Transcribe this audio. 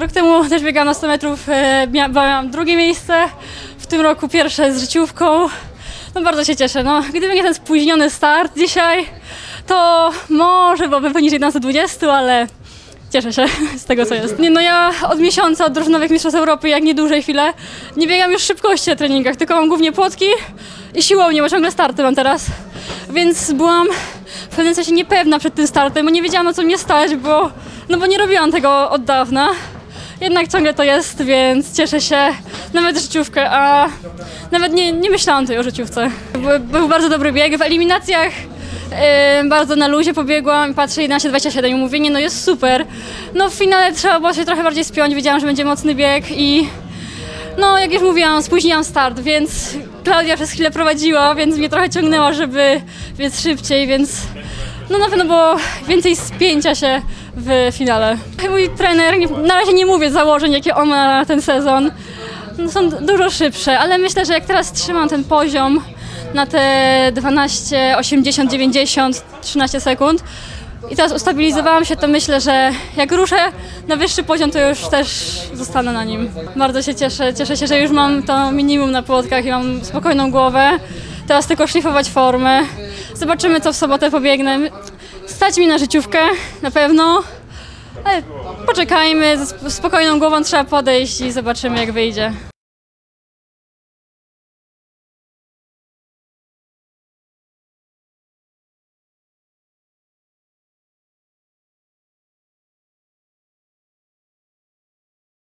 Rok temu też biegałam na 100 metrów, e, mia- miałam drugie miejsce, w tym roku pierwsze z życiówką. No bardzo się cieszę. No, gdyby nie ten spóźniony start dzisiaj, to może byłoby poniżej 11-20, ale cieszę się z tego, co jest. Nie, no ja od miesiąca, od drużynowych mistrzostw Europy, jak nie dłużej chwilę, nie biegam już szybkości na treningach, tylko mam głównie płotki i siłownię, bo ciągle starty mam teraz. Więc byłam w pewnym sensie niepewna przed tym startem, bo nie wiedziałam, na co mnie stać, bo, no bo nie robiłam tego od dawna. Jednak ciągle to jest, więc cieszę się. Nawet życiówkę, a nawet nie, nie myślałam tutaj o życiówce. Był, był bardzo dobry bieg. W eliminacjach e, bardzo na luzie pobiegłam i patrzę 11-27 i mówię, nie no jest super. No w finale trzeba było się trochę bardziej spiąć, wiedziałam, że będzie mocny bieg i no jak już mówiłam, spóźniłam start, więc Klaudia przez chwilę prowadziła, więc mnie trochę ciągnęła, żeby biec szybciej, więc no na pewno było więcej spięcia się w finale. Mój trener, na razie nie mówię założeń, jakie on ma na ten sezon, no, są dużo szybsze, ale myślę, że jak teraz trzymam ten poziom na te 12, 80, 90, 13 sekund i teraz ustabilizowałam się, to myślę, że jak ruszę na wyższy poziom, to już też zostanę na nim. Bardzo się cieszę, cieszę się, że już mam to minimum na płotkach i mam spokojną głowę. Teraz tylko szlifować formę. Zobaczymy, co w sobotę pobiegnę. Stać mi na życiówkę, na pewno. Ale poczekajmy, z spokojną głową trzeba podejść i zobaczymy, jak wyjdzie.